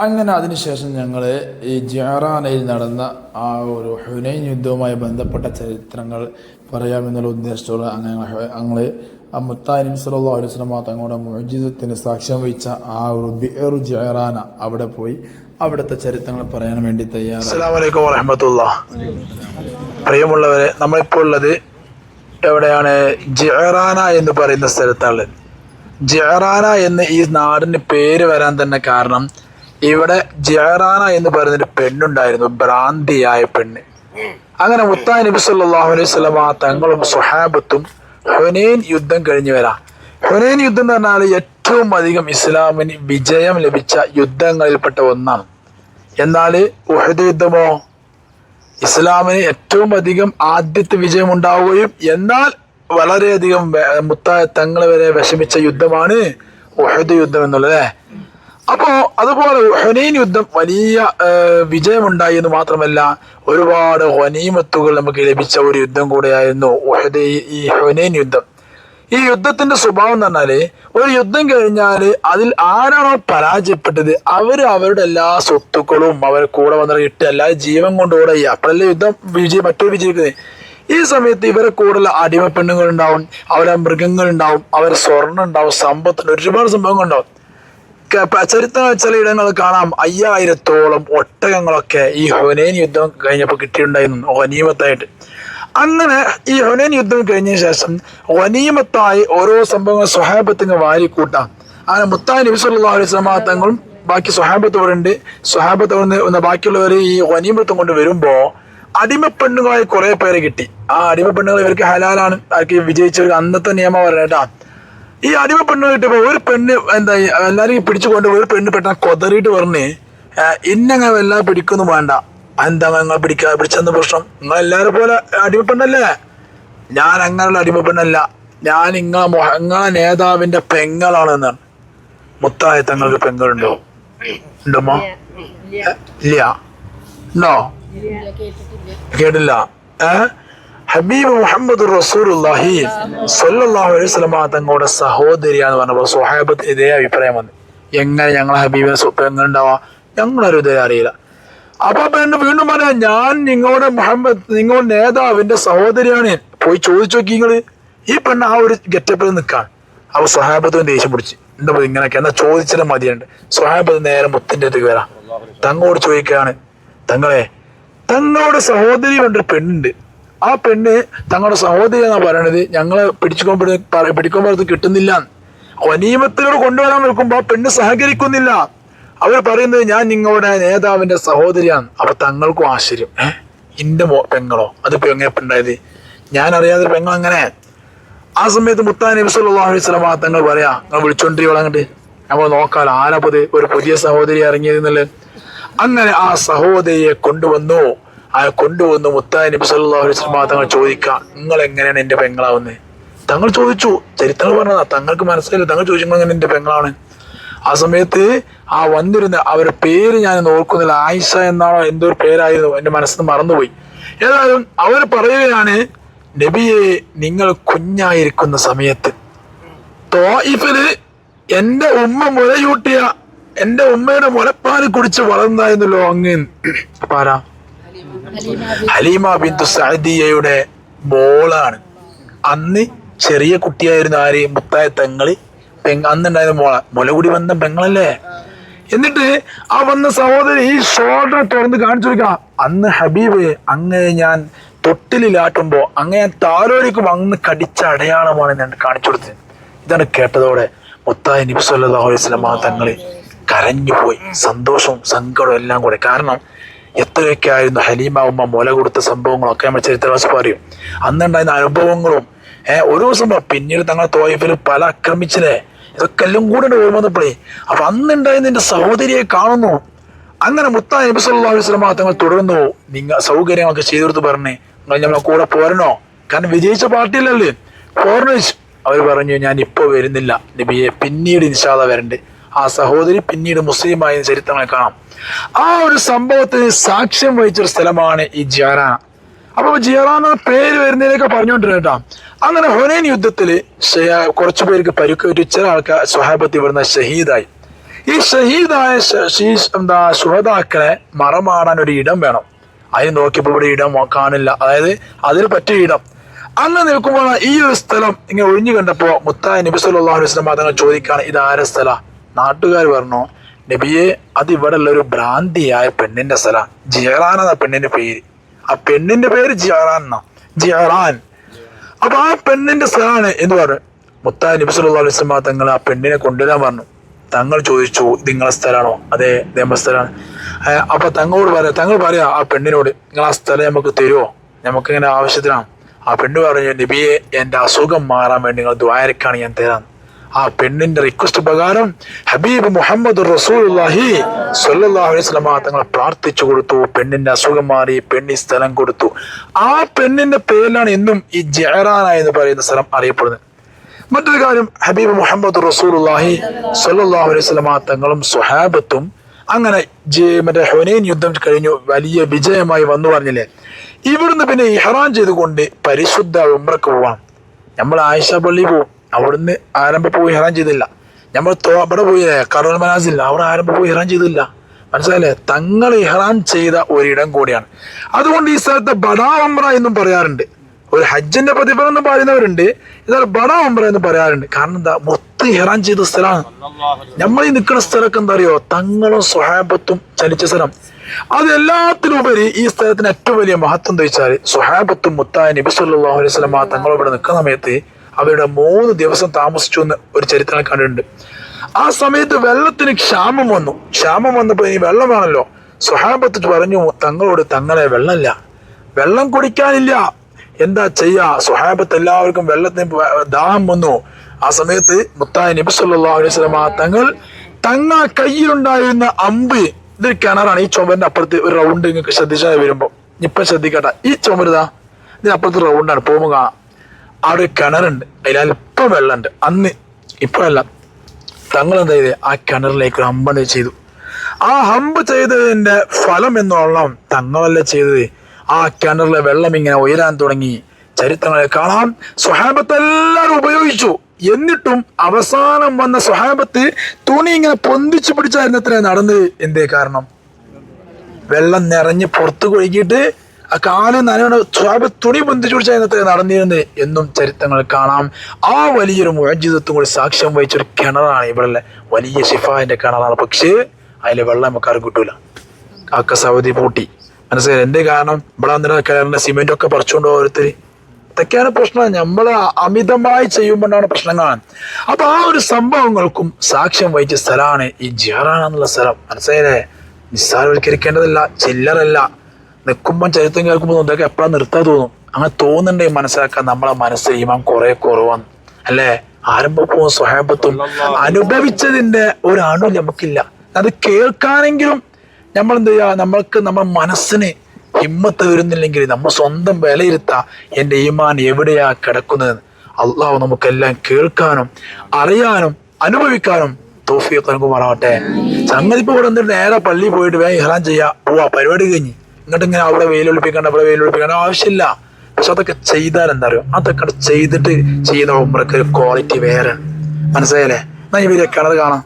അങ്ങനെ അതിനുശേഷം ഞങ്ങൾ ഈ ജാറാനയിൽ നടന്ന ആ ഒരു ഹുനൈൻ യുദ്ധവുമായി ബന്ധപ്പെട്ട ചരിത്രങ്ങൾ പറയാമെന്നുള്ള ഉദ്ദേശത്തോടെ അങ്ങനെ ഞങ്ങൾ ആ മുത്താനിം സല്ലാ അലുസ്ലമ തങ്ങളുടെ മോജിതത്തിന് സാക്ഷ്യം വഹിച്ച ആ ഒരു ബിയറു ജയറാന അവിടെ പോയി അവിടുത്തെ ചരിത്രങ്ങൾ പറയാൻ വേണ്ടി വറഹമത്തുള്ള പ്രിയമുള്ളവരെ നമ്മളിപ്പോൾ ഉള്ളത് എവിടെയാണ്? ജെറാന എന്ന് പറയുന്ന സ്ഥലത്താണ്. ജെറാന എന്ന് ഈ നാടിന് പേര് വരാൻ തന്നെ കാരണം ഇവിടെ ജെറാന എന്ന് പറയുന്നൊരു പെണ്ണുണ്ടായിരുന്നു ഭ്രാന്തിയായ പെണ്ണ്. അങ്ങനെ മുത്താ നബി സല്ലല്ലാഹു അലൈഹി വസല്ലമ തങ്ങളും സുഹാബത്തും ഹുനൈൻ യുദ്ധം കഴിഞ്ഞു വരാം. ഹുനൈൻ യുദ്ധം എന്ന് പറഞ്ഞാൽ ഏറ്റവും അധികം ഇസ്ലാമിന് വിജയം ലഭിച്ച യുദ്ധങ്ങളിൽപ്പെട്ട ഒന്നാണ്. എന്നാൽ ഉഹദ് യുദ്ധമോ ഇസ്ലാമിന് ഏറ്റവും അധികം ആദ്യത്തെ വിജയം ഉണ്ടാവുകയും എന്നാൽ വളരെയധികം മുത്തായ തങ്ങൾ വരെ വിഷമിച്ച യുദ്ധമാണ് ഉഹദ് യുദ്ധം എന്നുള്ളത് അല്ലേ? അപ്പോ അതുപോലെ ഹുനൈൻ യുദ്ധം വലിയ വിജയമുണ്ടായി എന്ന് മാത്രമല്ല ഒരുപാട് ഹനീമത്തുകൾ നമുക്ക് ലഭിച്ച ഒരു യുദ്ധം കൂടെയായിരുന്നു ഈ ഹുനൈൻ യുദ്ധം. ഈ യുദ്ധത്തിന്റെ സ്വഭാവം പറഞ്ഞാൽ ഒരു യുദ്ധം കഴിഞ്ഞാൽ അതിൽ ആരാണോ പരാജയപ്പെട്ടത് അവർ അവരുടെ എല്ലാ സ്വത്തുക്കളും അവർ കൂടെ വന്നിട്ട് ഇട്ട് എല്ലാ ജീവൻ കൊണ്ട് ഓടെ ചെയ്യുക. അപ്പോഴല്ലേ യുദ്ധം വിജയം മറ്റൊരു വിജയിക്കുന്നത് ഈ സമയത്ത് ഇവരെ കൂടുതൽ അടിമ പെണ്ണുങ്ങൾ ഉണ്ടാവും അവരെ മൃഗങ്ങൾ ഉണ്ടാവും അവരെ സ്വർണം ഉണ്ടാവും സമ്പത്തുണ്ട് ഒരുപാട് സംഭവങ്ങൾ ഉണ്ടാവും. ചരിത്രം ചില ഇടങ്ങൾ കാണാം അയ്യായിരത്തോളം ഒട്ടകങ്ങളൊക്കെ ഈ ഹൊനേൻ യുദ്ധം കഴിഞ്ഞപ്പോൾ കിട്ടിയിട്ടുണ്ടായിരുന്നു ഒനീമത്തായിട്ട് അങ്ങനെ ഈ ഹുനൈൻ യുദ്ധം കഴിഞ്ഞ ശേഷം വനീമത്തായി ഓരോ സംഭവങ്ങൾ സ്വഹാബത്തിന് വാരിക്കൂട്ടാം. അങ്ങനെ മുത്താൻ നബി സല്ലല്ലാഹു അലൈഹി തങ്ങളും ബാക്കി സ്വഹാബത്ത് സ്വഹാബത്തോട് സ്വഹാബത്ത് ബാക്കിയുള്ളവർ ഈ വനീമത്തം കൊണ്ട് വരുമ്പോ അടിമപ്പെണ്ണുകളായി കുറെ പേരെ കിട്ടി. ആ അടിമപ്പെണ്ണുകൾ ഇവർക്ക് ഹലാലാണ്. ആർക്ക് വിജയിച്ചവർക്ക് അന്നത്തെ നിയമം പറയട്ടാ ഈ അടിമ പെണ്ണ് കിട്ടിയപ്പോ ഒരു പെണ്ണ് എന്താ ഈ പിടിച്ചു പിടിച്ചുകൊണ്ട് ഒരു പെണ്ണ് പെട്ടെന്ന് കൊതറിയിട്ട് പറഞ്ഞ് ഇന്നങ്ങനെ എല്ലാം പിടിക്കൊന്നും വേണ്ട. എന്താ നിങ്ങൾ പിടിക്കാ പിടിച്ചെന്ന പ്രശ്നം? നിങ്ങൾ എല്ലാവരും പോലെ അടിമപ്പെണ്ണല്ലേ? ഞാൻ അങ്ങനെയുള്ള അടിമപ്പെണ്ണല്ല. ഞാൻ നിങ്ങളെ നിങ്ങളെ നേതാവിന്റെ പെങ്ങളാണ് എന്നാണ് മുത്തായ തങ്ങൾക്ക് പെങ്ങളുണ്ടോ? ഉണ്ടോ ഇല്ല. ഉണ്ടോ? കേട്ടില്ല. ഏ? ഹബീബ് മുഹമ്മദ് റസൂലുള്ളാഹി സ്വല്ലല്ലാഹു അലൈഹി സ്വലമ തങ്ങളുടെ സഹോദരിയാന്ന് പറഞ്ഞപ്പോൾ സ്വഹാബത്തിന് ഇതേ അഭിപ്രായം വന്നു. എങ്ങനെ ഞങ്ങളെ ഹബീബിനെ പെങ്ങളുണ്ടാവാ? ഞങ്ങളൊരു ഇതേ അറിയില്ല. അപ്പൊ എന്നെ വീണ്ടും പറയാം ഞാൻ നിങ്ങളുടെ മുഹമ്മദ് നിങ്ങളുടെ നേതാവിന്റെ സഹോദരിയാണ്. പോയി ചോദിച്ചു നോക്കി നിങ്ങൾ ഈ പെണ്ണ് ആ ഒരു ഗെറ്റപ്പിൽ നിൽക്കാൻ അവ സ്വഹാബത്തിന് ദേഷ്യം പിടിച്ച്. എന്താ പറയുക ഇങ്ങനെയൊക്കെ എന്നാ ചോദിച്ചിട്ട് മതിയുണ്ട് സ്വഹാബത്ത് നേരെ മുത്തിന്റെ അടുത്തേക്ക് വരാം തങ്ങോട് ചോദിക്കുകയാണ് തങ്ങളെ തങ്ങളുടെ സഹോദരി ഒരു പെണ്ണുണ്ട്. ആ പെണ്ണ് തങ്ങളുടെ സഹോദരി എന്നാ പറയണത്? ഞങ്ങളെ പിടിച്ചുകൊണ്ട് പിടിക്കുമ്പോൾ കിട്ടുന്നില്ല. വനീമത്തിനോട് കൊണ്ടുവരാൻ നിൽക്കുമ്പോൾ ആ പെണ്ണ് സഹകരിക്കുന്നില്ല. അവർ പറയുന്നത് ഞാൻ നിങ്ങളുടെ നേതാവിന്റെ സഹോദരിയാണ്. അപ്പൊ തങ്ങൾക്കും ആശ്ചര്യം. മോ പെങ്ങളോ? അതിപ്പോ എങ്ങനെ ഉണ്ടായത്? ഞാൻ അറിയാതെ പെങ്ങൾ അങ്ങനെ. ആ സമയത്ത് മുത്താൻ നബി സല്ലല്ലാഹു അലൈഹി വസല്ലം തങ്ങൾ പറയാ നിങ്ങൾ വിളിച്ചോണ്ടിരിക്കണം അങ്ങോട്ട്. നമ്മൾ നോക്കാലോ ആരപ്പത് ഒരു പുതിയ സഹോദരി ഇറങ്ങിയതെന്നല്ലേ അങ്ങനെ ആ സഹോദരിയെ കൊണ്ടുവന്നു. ആ കൊണ്ടുവന്നു മുത്താൻ നബി സല്ലല്ലാഹു അലൈഹി വസല്ലം തങ്ങൾ ചോദിക്കാം നിങ്ങൾ എങ്ങനെയാണ് എന്റെ പെങ്ങളാവുന്നത് തങ്ങൾ ചോദിച്ചു. ചരിത്രങ്ങൾ പറഞ്ഞതാ തങ്ങൾക്ക് മനസ്സിലായില്ല. തങ്ങൾ ചോദിച്ചു "നിങ്ങൾ എങ്ങനെ എന്റെ പെങ്ങളാണ്? ആ സമയത്ത് ആ വന്നിരുന്ന അവരുടെ പേര് ഞാൻ ഓർക്കുന്നില്ല. ആയിഷ എന്നാണോ എന്തോ പേരായിരുന്നു എന്റെ മനസ്സിൽ നിന്ന് മറന്നുപോയി. ഏതായാലും അവർ പറയുകയാണ് നബിയെ നിങ്ങൾ കുഞ്ഞായിരിക്കുന്ന സമയത്ത് തോയിഫിൽ എന്റെ ഉമ്മ മുലയൂട്ടിയ എന്റെ ഉമ്മയുടെ മുലപ്പാൽ കുടിച്ച് വളർന്നായിരുന്നല്ലോ അങ്ങ് പാരാ ഹലീമ ബിന്ദു സഅദിയയുടെ മോളാണ്. അന്ന് ചെറിയ കുട്ടിയായിരുന്നു ആര്? മുത്തായ തെങ്ങൾ. പെങ് അന്നുണ്ടായിരുന്ന മോള. മുലകുടി വന്ന പെങ്ങളല്ലേ? എന്നിട്ട് ആ വന്ന സഹോദരി ഈ ഷോൾഡർ തുറന്ന് കാണിച്ചു കൊടുക്കാം. അന്ന് ഹബീബ് അങ്ങനെ ഞാൻ തൊട്ടിലാട്ടുമ്പോ അങ്ങനെ ഞാൻ താലോലിക്കും അങ്ങ് കടിച്ച അടയാളമാണ് ഞാൻ കാണിച്ചു കൊടുത്തത്. ഇതാണ് കേട്ടതോടെ മുത്തായ നബി സല്ലല്ലാഹു അലൈഹി വസല്ലമ തങ്ങൾ കരഞ്ഞുപോയി സന്തോഷവും സങ്കടവും എല്ലാം കൂടെ. കാരണം എത്രയൊക്കെ ആയിരുന്നു ഹലീമ ഉമ്മ മുല കൊടുത്ത സംഭവങ്ങളൊക്കെ നമ്മൾ ചരിത്രവാസ പറയും. അന്നുണ്ടായിരുന്ന അനുഭവങ്ങളും ഏഹ് ഒരു ദിവസം പിന്നീട് തങ്ങളെ തോയഫിൽ പല ആക്രമിച്ചില്ലേ? ഇതൊക്കെ എല്ലാം കൂടെ വരുമ്പോൾ വന്നപ്പോഴേ. അപ്പൊ അന്നുണ്ടായി നിന്റെ സഹോദരിയെ കാണുന്നു. അങ്ങനെ മുത്താ നബി സല്ലല്ലാഹു അലൈഹി വസല്ലമ തങ്ങൾ തുടരുന്നു. നിങ്ങൾ സൗകര്യങ്ങളൊക്കെ ചെയ്തു കൊടുത്ത് പറഞ്ഞേ. നിങ്ങൾ നമ്മളെ കൂടെ പോരണോ? കാരണം വിജയിച്ച പാർട്ടിയിലല്ലേ പോരണോ അവർ പറഞ്ഞു ഞാൻ ഇപ്പോൾ വരുന്നില്ല. നബിയെ പിന്നീട് ഇൻഷാദ വരണ്ട്. ആ സഹോദരി പിന്നീട് മുസ്ലിമായ ചരിത്രങ്ങൾ കാണാം. ആ ഒരു സംഭവത്തിന് സാക്ഷ്യം വഹിച്ചൊരു സ്ഥലമാണ് ഈ ജിയാറാന അപ്പൊ ജിയാറാന എന്ന പേര് വരുന്നതിനൊക്കെ പറഞ്ഞുകൊണ്ടിരുന്നു കേട്ടോ. അങ്ങനെ ഹൊനൈൻ യുദ്ധത്തിൽ കുറച്ചു പേർക്ക് പരുക്കേറ്റു. ചില ആൾക്കാർ സ്വഹാബത്ത് ഇവിടുന്ന് ഷഹീദായി. ഈ ഷഹീദായ എന്താ സുഹദാക്കളെ മറമാടാൻ ഒരു ഇടം വേണം. അതിന് നോക്കിയപ്പോൾ ഇവിടെ ഇടം കാണില്ല അതായത് അതിൽ പറ്റിയ ഇടം. അങ്ങനെ നിൽക്കുമ്പോൾ ഈ ഒരു സ്ഥലം ഇങ്ങനെ ഒഴിഞ്ഞു കണ്ടപ്പോ മുത്തായ നബി സല്ലല്ലാഹു വസ്ലം വസല്ലം തങ്ങൾ ചോദിക്കാണ് ഇത് ആരെ സ്ഥല? നാട്ടുകാർ പറഞ്ഞു നബിയെ അത് ഇവിടെ ഉള്ള ഒരു ഭ്രാന്തിയായ പെണ്ണിന്റെ സ്ഥല. ജിയറാൻ എന്ന പെണ്ണിന്റെ പേര്. ആ പെണ്ണിന്റെ പേര് ജിയറാൻ എന്നാ. ജിയറാൻ. അപ്പൊ ആ പെണ്ണിന്റെ സ്ഥലമാണ് എന്ന് പറഞ്ഞു മുത്താ നബിസുല്ലാ വസ്ലമ തങ്ങൾ ആ പെണ്ണിനെ കൊണ്ടുവരാൻ പറഞ്ഞു. തങ്ങൾ ചോദിച്ചു നിങ്ങളെ സ്ഥലമാണോ? അതെ നമ്മുടെ സ്ഥലമാണ്. അപ്പൊ തങ്ങളോട് പറയാ തങ്ങൾ പറയാ ആ പെണ്ണിനോട് നിങ്ങൾ ആ സ്ഥലം നമുക്ക് തരുമോ നമുക്ക് ഇങ്ങനെ ആവശ്യത്തിനാണ്. ആ പെണ്ണ് പറഞ്ഞു നബിയെ എന്റെ അസുഖം മാറാൻ വേണ്ടി നിങ്ങൾ ദ്വാരക്കാണ് ഞാൻ തരാം ആ പെണ്ണിന്റെ റിക്വസ്റ്റ് പ്രകാരം ഹബീബ് മുഹമ്മദ് അലൈഹി വസല്ലമ തങ്ങൾ പ്രാർത്ഥിച്ചു കൊടുത്തു പെണ്ണിന്റെ അസുഖം മാറി പെണ്ണി സ്ഥലം കൊടുത്തു. ആ പെണ്ണിന്റെ പേരിലാണ് ഇന്നും ഈ ജയറാന എന്ന് പറയുന്ന സ്ഥലം അറിയപ്പെടുന്നത്. മറ്റൊരു കാര്യം ഹബീബ് മുഹമ്മദ് റസൂലുള്ളാഹി സ്വല്ലല്ലാഹു അലൈഹി വസല്ലമ തങ്ങളും സുഹാബത്തും അങ്ങനെ മറ്റേ ഹൊനൈൻ യുദ്ധം കഴിഞ്ഞു വലിയ വിജയമായി വന്നു പറഞ്ഞില്ലേ? ഇവിടുന്ന് പിന്നെ ഇഹ്റാൻ ചെയ്തുകൊണ്ട് പരിശുദ്ധ ഉമ്രക്ക് പോവാം. നമ്മൾ ആയിഷ പള്ളി പോവും. അവിടുന്ന് ആരംഭം പോയി ഹെറാൻ ചെയ്തില്ല. നമ്മൾ അവിടെ പോയി കടൽ മനാസിൽ അവിടെ ആരംഭം പോയി ഹെറാൻ ചെയ്തില്ല. മനസ്സിലായില്ലേ? തങ്ങൾ ഇഹ്റാൻ ചെയ്ത ഒരിടം കൂടിയാണ്. അതുകൊണ്ട് ഈ സ്ഥലത്തെ ബഡാ ഉംറ എന്നും പറയാറുണ്ട്. ഒരു ഹജ്ജിന്റെ പ്രതിഫലം എന്ന് പറയുന്നവരുണ്ട്. എന്നാൽ ബഡാ ഉംറ എന്ന് പറയാറുണ്ട്. കാരണം എന്താ? മൊത്തം ഇഹ്റാൻ ചെയ്ത സ്ഥലമാണ്. നമ്മൾ ഈ നിൽക്കുന്ന സ്ഥലമൊക്കെ എന്താ അറിയോ തങ്ങളും സ്വഹാബത്തും ചലിച്ച സ്ഥലം. അതെല്ലാത്തിനുപരി ഈ സ്ഥലത്തിന് ഏറ്റവും വലിയ മഹത്വം എന്ന് വെച്ചാൽ സ്വഹാബത്തും മുത്തായ നബി സല്ലല്ലാഹു അലൈഹി വസല്ലമ തങ്ങൾ ഇവിടെ നിൽക്കുന്ന സമയത്ത് അവരുടെ മൂന്ന് ദിവസം താമസിച്ചു എന്ന് ഒരു ചരിത്രം കണ്ടിട്ടുണ്ട്. ആ സമയത്ത് വെള്ളത്തിന് ക്ഷാമം വന്നു. ക്ഷാമം വന്നപ്പോ ഇനി വെള്ളം വേണമല്ലോ സ്വഹാബത്ത് പറഞ്ഞു തങ്ങളോട് തങ്ങളെ വെള്ളമില്ല. വെള്ളം കുടിക്കാനില്ല. എന്താ ചെയ്യാ? സുഹാബത്ത് എല്ലാവർക്കും വെള്ളത്തിന് ദാഹം വന്നു. ആ സമയത്ത് മുത്തായ നബി അലൈഹി വസല്ലമ തങ്ങൾ തങ്ങ കയ്യിലുണ്ടായിരുന്ന അമ്പ് ഇതൊരു കിണറാണ്. ഈ ചുമരിന്റെ അപ്പുറത്ത് ഒരു റൗണ്ട് നിങ്ങൾക്ക് ശ്രദ്ധിച്ചാൽ വരുമ്പോ. ഇപ്പൊ ശ്രദ്ധിക്കട്ടെ. ഈ ചുമരുതാ ഇതിനപ്പുറത്ത് റൗണ്ടാണ് പോകുമ്പോൾ അവിടെ ഒരു കിണറുണ്ട്. അതിൽ അല്പം വെള്ളമുണ്ട്. അന്ന് ഇപ്പോഴല്ല. തങ്ങൾ എന്താ ചെയ്തത് ആ കിണറിലേക്ക് ഒരു ഹമ്പ് ചെയ്തു. ആ ഹമ്പ് ചെയ്തതിന്റെ ഫലം എന്നോളം തങ്ങളല്ല ചെയ്തത്. ആ കിണറിലെ വെള്ളം ഇങ്ങനെ ഉയരാൻ തുടങ്ങി. ചരിത്രങ്ങളെ കാണാം. സ്വഹാബത്തെല്ലാവരും ഉപയോഗിച്ചു. എന്നിട്ടും അവസാനം വന്ന സ്വഹാബത്ത് തുണി ഇങ്ങനെ പൊന്തിച്ചു പിടിച്ചായിരുന്നു എത്ര നടന്നത്. എന്തേ കാരണം? വെള്ളം നിറഞ്ഞ് പുറത്തു കൊഴുകിയിട്ട് ആ കാൽ നനവണ സ്വാബ് തുണി പൊന്തിച്ചു പിടിച്ചാൽ നടന്നിരുന്നത് എന്നും ചരിത്രങ്ങൾ കാണാം. ആ വലിയൊരു മുഴജിതത്വം കൂടി സാക്ഷ്യം വഹിച്ചൊരു കിണറാണ് ഇവിടെ വലിയ ഷിഫാന്റെ കിണറാണ്. പക്ഷേ അതിലെ വെള്ളം നമുക്ക് ആരും കിട്ടൂല. അക്ക സൗദി പൂട്ടി. മനസ്സിലായി എന്റെ കാരണം? ഇവിടെ വന്നിട്ട് കിണറിന്റെ സിമെന്റ് ഒക്കെ പറിച്ചുകൊണ്ട് ഓരോരുത്തർ ഇതൊക്കെയാണ് പ്രശ്നം. നമ്മൾ അമിതമായി ചെയ്യുമ്പോഴാണ് പ്രശ്നങ്ങളാണ് അപ്പൊ ആ ഒരു സംഭവങ്ങൾക്കും സാക്ഷ്യം വഹിച്ച സ്ഥലമാണ് ഈ ജിയറാൻ എന്നുള്ള സ്ഥലം. മനസ്സിലായില്ലേ? നിസ്സാരവൽക്കരിക്കേണ്ടതല്ല ചില്ലറല്ല. നിൽക്കുമ്പോൾ ചരിത്രം കേൾക്കുമ്പോൾ ഇതൊക്കെ എപ്പോഴാണ് നിർത്താൻ തോന്നും. അങ്ങനെ തോന്നുന്നുണ്ടെങ്കിൽ മനസ്സിലാക്കാൻ നമ്മളെ മനസ്സ് ഈമാൻ കുറെ കുറവാണ്. അല്ലേ? ആരംഭപ്പവും സ്വഹാബത്തും അനുഭവിച്ചതിന്റെ ഒരു അണു നമുക്കില്ല. അത് കേൾക്കാനെങ്കിലും നമ്മൾ എന്ത് ചെയ്യുക? നമ്മൾക്ക് നമ്മൾ മനസ്സിന് ഹിമ്മത്ത് വരുന്നില്ലെങ്കിൽ നമ്മൾ സ്വന്തം വിലയിരുത്ത എന്റെ ഈമാൻ എവിടെയാ കിടക്കുന്നത്? അള്ളാഹു നമുക്കെല്ലാം കേൾക്കാനും അറിയാനും അനുഭവിക്കാനും തോഫിയൊക്കെ നമുക്ക് സംഗതി സംഗതിപ്പ് ഇവിടെ വന്നിട്ട് നേരെ പള്ളിയിൽ പോയിട്ട് വേഗം ഇഹ്റാൻ ചെയ്യാ. പോവാ പരിപാടി കഴിഞ്ഞ്. ഇങ്ങോട്ട് ഇങ്ങനെ അവിടെ വെയിലൊളിപ്പിക്കണ്ട അവിടെ വെയിലൊളിപ്പിക്കേണ്ട ആവശ്യമില്ല. പക്ഷെ അതൊക്കെ ചെയ്താൽ എന്താ അറിയോ? അതൊക്കെ ചെയ്തിട്ട് ചെയ്യുന്ന ഉമ്രക്ക് ക്വാളിറ്റി വേറെ. മനസ്സിലായല്ലേ? എന്നാ ഈ വീഡിയോ കിണർ കാണാം.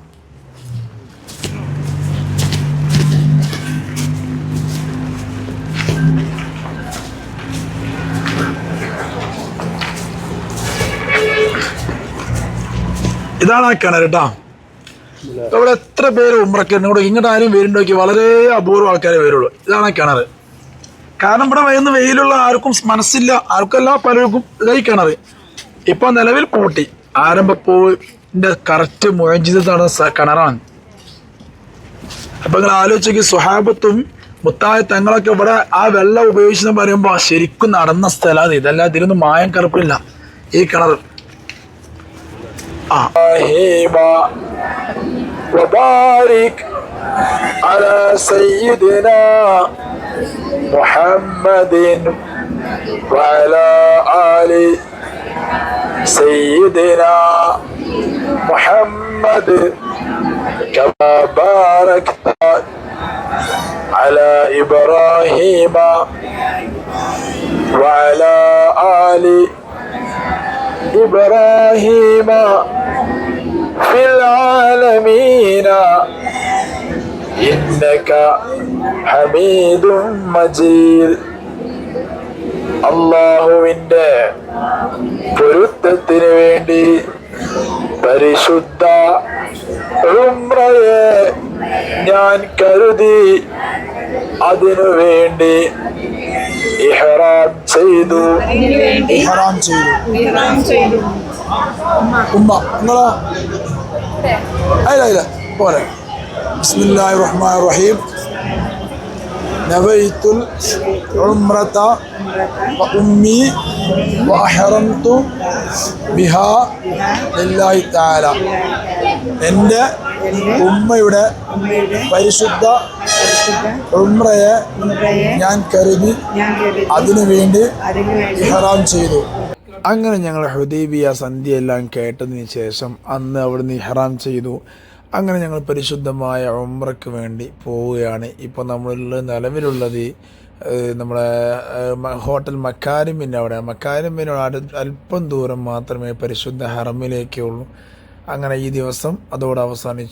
ഇതാണ് ആ കിണർ കേട്ടോ. അവിടെ എത്ര പേര് ഉമ്രക്ക് ഇവിടെ ഇങ്ങോട്ട് ആരും വരുന്നുണ്ടെങ്കിൽ വളരെ അപൂർവ ആൾക്കാരെ വരുള്ളൂ. ഇതാണ് കിണർ. കാരണം ഇവിടെ വരുന്ന വെയിലുള്ള ആർക്കും മനസ്സില്ല. ആർക്കല്ല പലർക്കും ഇതായി കിണർ. ഇപ്പൊ നിലവിൽ പൂട്ടി. ആരംഭപ്പോവിന്റെ കറക്റ്റ് മുഴഞ്ചിത് നടന്ന കിണറാണ്. അപ്പൊ നിങ്ങൾ ആലോചിക്ക് സുഹാബത്തും മുത്തായ തങ്ങളൊക്കെ ഇവിടെ ആ വെള്ളം ഉപയോഗിച്ചെന്ന് പറയുമ്പോൾ ശരിക്കും നടന്ന സ്ഥലമാണ് ഇതല്ല ഇതിലൊന്നും മായം കറുപ്പില്ല. ഈ കിണർ. ആ. ഹേ وبارك على سيدنا محمد وعلى آل سيدنا محمد كما باركت على إبراهيم وعلى آل إبراهيم في العالمين إنك حميد مجيد അള്ളാഹുവിൻ്റെ പൊരുത്തത്തിന് വേണ്ടി പരിശുദ്ധ ഉംറയെ ഞാൻ കരുതി അതിനു വേണ്ടി ഇഹ്റാം ചെയ്തു ഇഹ്റാം ചെയ്തു വിഹ്റാം ചെയ്തു ഉമ്മ നിങ്ങളാ അല്ല ഇല്ല പോലെ ബിസ്മില്ലാഹി റഹ്മാൻ റഹീം نويت العمرة وأمي وأحرمت بها لله تعالى എൻ്റെ ഉമ്മയുടെ പരിശുദ്ധ ഉമ്രയെ ഞാൻ കരുതി അതിനുവേണ്ടി ഇഹ്റാം ചെയ്തു. അങ്ങനെ ഞങ്ങൾ ഹുദൈബിയ സന്ധ്യയെല്ലാം കേട്ടതിന് ശേഷം അന്ന് അവിടുന്ന് ഇഹറാം ചെയ്തു. അങ്ങനെ ഞങ്ങൾ പരിശുദ്ധമായ ഉമ്രയ്ക്ക് വേണ്ടി പോവുകയാണ്. ഇപ്പോൾ നമ്മളുള്ള നിലവിലുള്ളത് നമ്മുടെ ഹോട്ടൽ മക്കാരിമിന്റെ അവിടെ. മക്കാരിമിനോട് അടു അല്പം ദൂരം മാത്രമേ പരിശുദ്ധ ഹറമിലേക്കുള്ളൂ. അങ്ങനെ ഈ ദിവസം അതോടെ അവസാനിച്ചു.